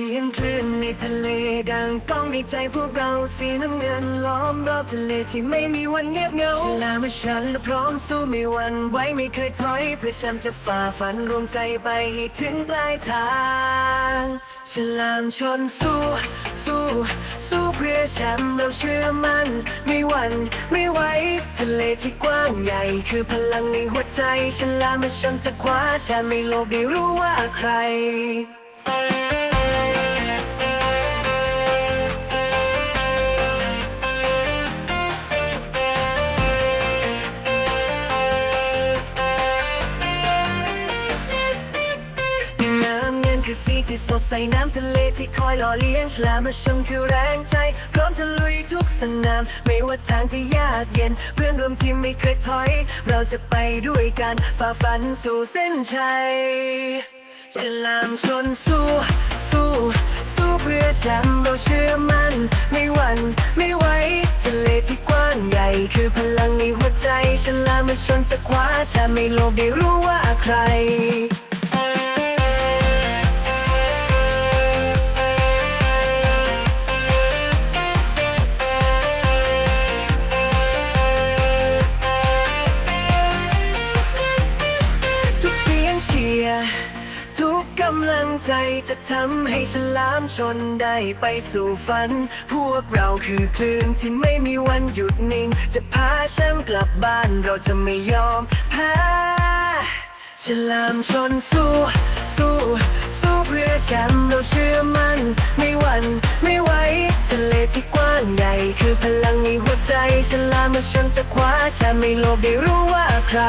สียงคลื่นในทะเลดังก้องในใจพวกเราสีน้ำเงินล้อมรอบทะเลที่ไม่มีวันเงียบเหงาฉลามและฉันและพร้อมสู้ไม่วันไหวไม่เคยถอย เพื่อฉันจะฝ่าฟันรวมใจไปให้ถึงปลายทางฉลามชนสู้ สู้ สู้เพื่อแชมป์เราเชื่อมันไม่หวั่นไม่ไหวทะเลที่กว้างใหญ่ คือพลังในหัวใจฉลามและฉันจะคว้าแชมป์ให้โลกได้รู้ว่าใคร ดใส่น้ำทะเลที่คอยหล่อเลี้ยงฉลามและชมคือแรงใจ พร้อมจะลุยทุกสนาม ไม่ว่าทางจะยากเย็น เพื่อนร่วมทีมไม่เคยถอย เราจะไปด้วยกันฝ่าฟันสู่เส้นชัยฉลามชนสู้ สู้ สู้เพื่อแชมป์เราเชื่อมันไม่หวั่นไม่ไหวทะเลที่กว้างใหญ่คือพลังในหัวใจฉลามมันชนจะคว้าแชมป์ให้โลกได้รู้ว่าใคร เสียงเชียร์ทุกกำลังใจจะทำให้ฉลามชนได้ไปสู่ฝัน พวกเราคือคลื่นที่ไม่มีวันหยุดนิ่ง จะพาแชมป์กลับบ้านเราจะไม่ยอมแพ้ฉลามชนสู้ สู้ สู้เพื่อแชมป์เราเชื่อมันไม่หวั่นไม่ไหวทะเลที่กว้างใหญ่คือพลังในหัวใจฉลามชนจะคว้าแชมป์ให้โลกได้รู้ว่าใคร